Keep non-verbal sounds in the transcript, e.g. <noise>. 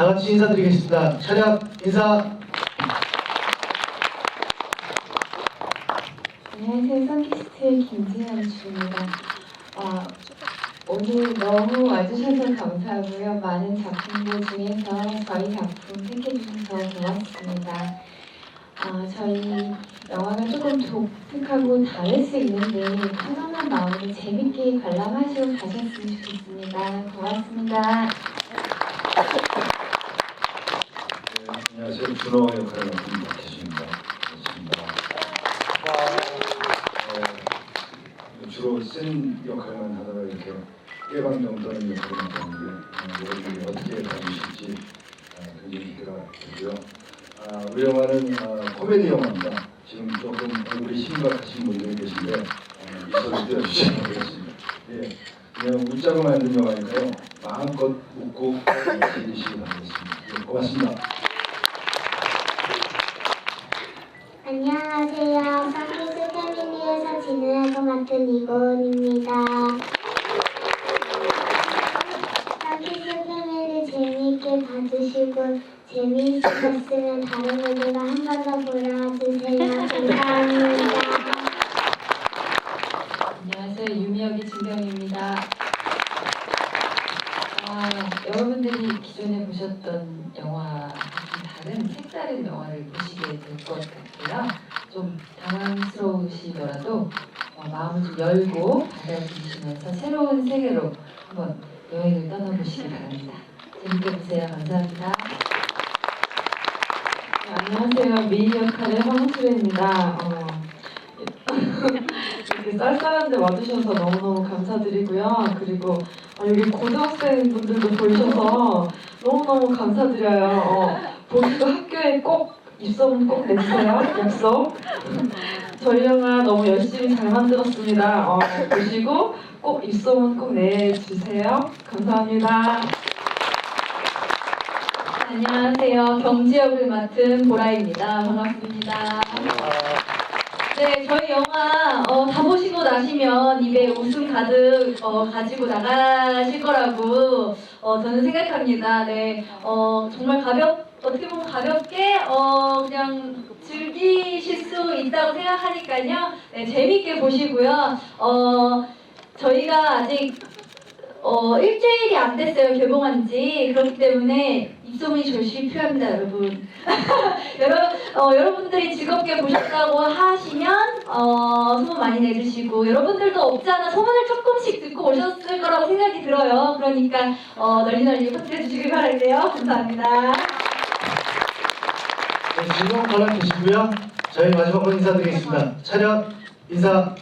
다 같이 인사드리겠습니다. 차렷 인사. 안녕하세요. 선키스트의 김진영 주입니다. 어, 오늘 너무 와주셔서 감사하고요. 많은 작품들 중에서 저희 작품 택해주셔서 고맙습니다. 어, 저희 영화가 조금 독특하고 다를 수 있는데 편안한 마음으로 재밌게 관람하시고 가셨으면 좋겠습니다. 고맙습니다. 네, 안녕하세요. 준호 역할을 맡은 박혜수입니다. 반갑습니다. 어, 주로 센 역할만 하다가 이렇게 깨방정 떠는 역할을 맡았는데 어, 여러분이 어떻게 다루실지 어, 굉장히 기대가 되고요. 아, 우리 영화는 어, 코미디 영화입니다. 지금 조금 얼굴이 심각하신 분들이 계신데 어, 미소를 띄워주시면 되겠습니다. 예, 그냥 웃자고 만든 영화니까요. 마음껏 웃고 즐기시기 바라겠습니다. 예, 고맙습니다. 안녕하세요. 서비스 진행할 것 같은 이고은입니다. 서비스 패밀리 재미있게 봐주시고 재미있으셨으면 다른 분들과 한 번 더 보러 와주세요. 감사합니다. 안녕하세요. 유미역의 진경입니다. 아, 여러분들이 기존에 보셨던 영화와 좀 다른 색다른 영화를 보시게 될 것 같고요. 좀 당황스러우시더라도 어, 마음을 좀 열고 받아들이시면서 새로운 세계로 한번 여행을 떠나보시기 바랍니다. 재밌게 보세요. 감사합니다. 네, 안녕하세요. 미인 역할의 황수래입니다. 어, <laughs> 이렇게 쌀쌀한데 와주셔서 너무너무 감사드리고요. 그리고 어, 여기 고등학생 분들도 보이셔서 너무너무 감사드려요. 어, 보기도 학교에 꼭 입소문 꼭 내주세요. 약속. 저희 영화 너무 열심히 잘 만들었습니다. 어, 보시고 꼭 입소문 꼭 내주세요. 감사합니다. 안녕하세요. 경지역을 맡은 보라입니다. 반갑습니다. 네, 저희 영화 어, 다 보시고 나시면 입에 웃음 가득 어, 가지고 나가실 거라고 어, 저는 생각합니다. 네, 어, 정말 가볍 어떻게 보면 가볍게 어, 그냥 즐기실 수 있다고 생각하니까요. 네, 재밌게 보시고요. 어, 저희가 아직 어, 일주일이 안 됐어요, 개봉한 지. 그렇기 때문에 입소문이 절실히 필요합니다, 여러분. <laughs> 여러, 어, 여러분들이 즐겁게 보셨다고 하시면, 어, 소문 많이 내주시고, 여러분들도 없잖아 소문을 조금씩 듣고 오셨을 거라고 생각이 들어요. 그러니까, 어, 널리 널리 퍼뜨려 주시길 바랄게요. 감사합니다. 네, 즐거운 관람 되시고요. 저희 마지막으로 인사드리겠습니다. 차렷 인사.